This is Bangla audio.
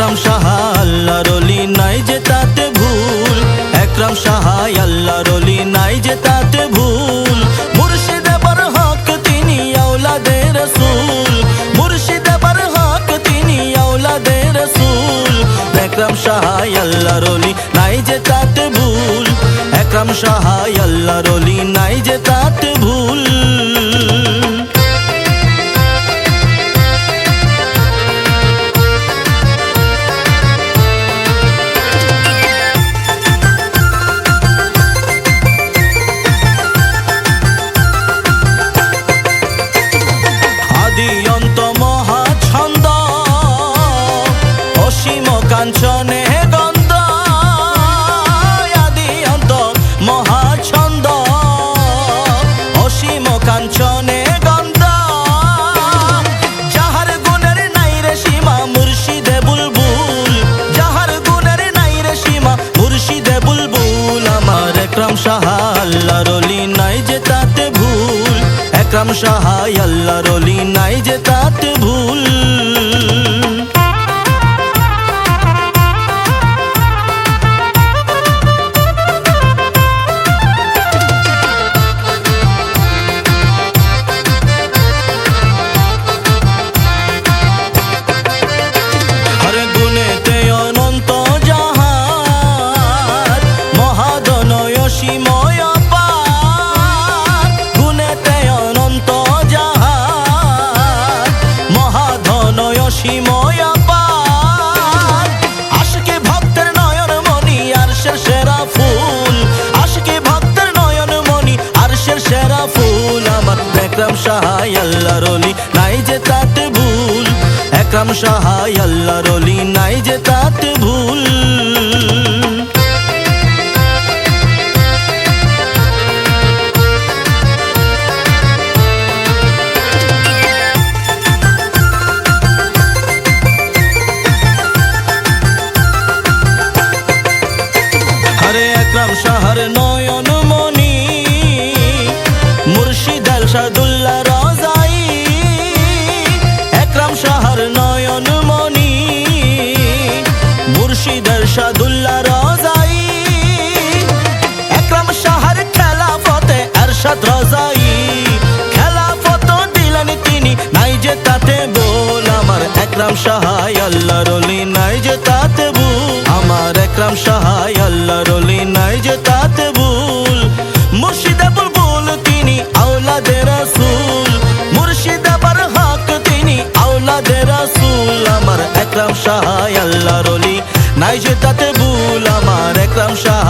একরাম সাহা আল্লাহর অলি নাই যে তাতে ভুল। একরাম সাহাই আল্লাহর অলি নাই যে তাতে ভুল। মুর্শিদ এবার হক তিনি আওলাদে রসুল। মুর্শিদ এবার হক তিনি আওলাদে রসুল। একরাম সাহাই আল্লাহর অলি নাই যে তাতে ভুল। একরাম সাহাই আল্লাহর অলি নাই যে তাতে কাঞ্চনে গন্ধ, আদি অন্ত মহা ছন্দ অসীম কাঞ্চনে গন্ধ, যাহার গুণের নাই রে সীমা মুর্শিদে বুলবুল। যাহার গুণের নাই রে সীমা মুর্শিদে বুলবুল। আমার একরাম সাহা আল্লাহর অলি নাই যে তাতে ভুল। একরাম সাহাই আল্লাহর অলি নাই যে একরাম সাহাই আল্লাহর নাই যে তাতে ভুল। হরে একরাম শাহর নয়ন মনি মুর্শিদ আল মুর্শিদ সাদুল্লাহ রাজাই। একরাম শাহর খেলাফতে আরশাদ রাজাই। খেলাফত দিলেন তিনি, নাই যে তাতে বল আমার একরাম সাহাই আল্লাহর অলি, নাই যে তাতে ভুল। আমার একরাম সাহাই আল্লাহর অলি, নাই যে তাতে ভুল। মুর্শিদা বুলবুল তিনি আওলাদে রাসূল। মুর্শিদা বার হক তিনি আওলাদে রাসূল। আমার একরাম সাহাই সেটাতে ভুল আমার একরাম শাহ